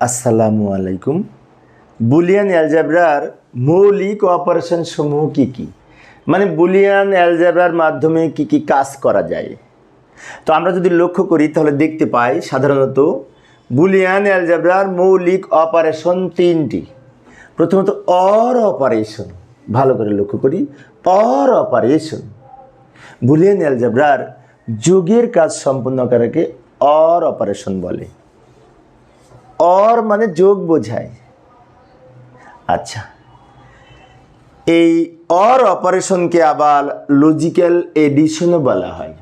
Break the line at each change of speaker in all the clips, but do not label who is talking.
আসসালামু আলাইকুম। বুলিয়ান অ্যালজাবরার মৌলিক অপারেশন সমূহ কি কি? মানে বুলিয়ান অ্যালজাবরার মাধ্যমে কি কি কাজ করা যায়? তো আমরা যদি লক্ষ্য করি, তাহলে দেখতে পাই সাধারণত বুলিয়ান অ্যালজাবরার মৌলিক অপারেশন তিনটি। প্রথমত, অর অপারেশন। ভালো করে লক্ষ্য করি, অর অপারেশন। বুলিয়ান অ্যালজাবরার যোগের কাজ সম্পন্ন করাকে অর অপারেশন বলে। অর মানে যোগ বোঝায়। আচ্ছা। এই অর অপারেশনকে আবার লজিক্যাল এডিশনও বলা হয়।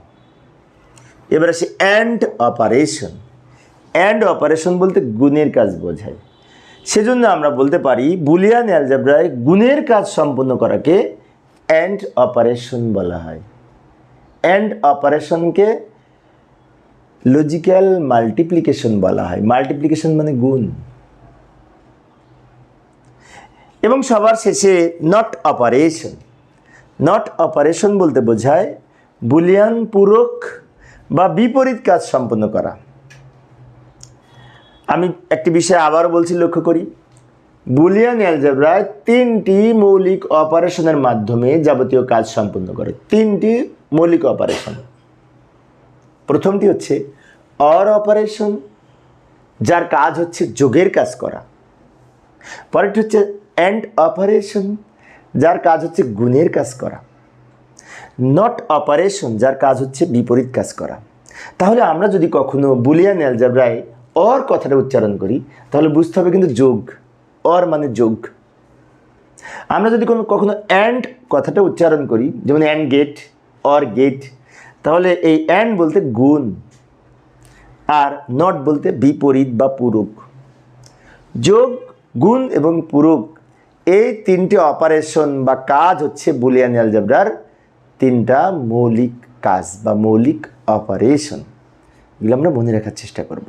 এবার আসে অ্যান্ড অপারেশন অ্যান্ড অপারেশন বলতে গুণের কাজ বোঝায়। সেজন্য আমরা বলতে পারি বুলিয়ান অ্যালজাব্রায় গুণের কাজ সম্পন্ন করাকে অ্যান্ড অপারেশন বলা হয়। অ্যান্ড অপারেশনকে লজিক্যাল মাল্টিপ্লিকেশন বলা হয়। মাল্টিপ্লিকেশন মানে গুণ। এবং সবার শেষে নট অপারেশন নট অপারেশন বলতে বোঝায় বুলিয়ান, পূরক বা বিপরীত কাজ সম্পন্ন করা। আমি একটি বিষয় আবার বলছি, লক্ষ্য করি। বুলিয়ান অ্যালজেব্রায় তিনটি মৌলিক অপারেশনের মাধ্যমে যাবতীয় কাজ সম্পন্ন করে। তিনটি মৌলিক অপারেশন প্রথমটি হচ্ছে অর অপারেশন, যার কাজ হচ্ছে যোগের কাজ করা। পরেরটি হচ্ছে অ্যান্ড অপারেশন, যার কাজ হচ্ছে গুণের কাজ করা। নট অপারেশন, যার কাজ হচ্ছে বিপরীত কাজ করা। তাহলে আমরা যদি কখনো বুলিয়ান অ্যালজাব্রায় অর কথাটা উচ্চারণ করি, তাহলে বুঝতে হবে কিন্তু যোগ। অর মানে যোগ। আমরা যদি কোনো কখনো অ্যান্ড কথাটা উচ্চারণ করি, যেমন অ্যান্ড গেট, অর গেট তাহলে এই অ্যান্ড বলতে গুণ আর নট বলতে বিপরীত বা পুরুক। যোগ, গুণ এবং পুরুক, এই তিনটে অপারেশন বা কাজ হচ্ছে বুলিয়ান অ্যালজাবরার তিনটা মৌলিক কাজ বা মৌলিক অপারেশন এগুলো আমরা মনে রাখার চেষ্টা করব।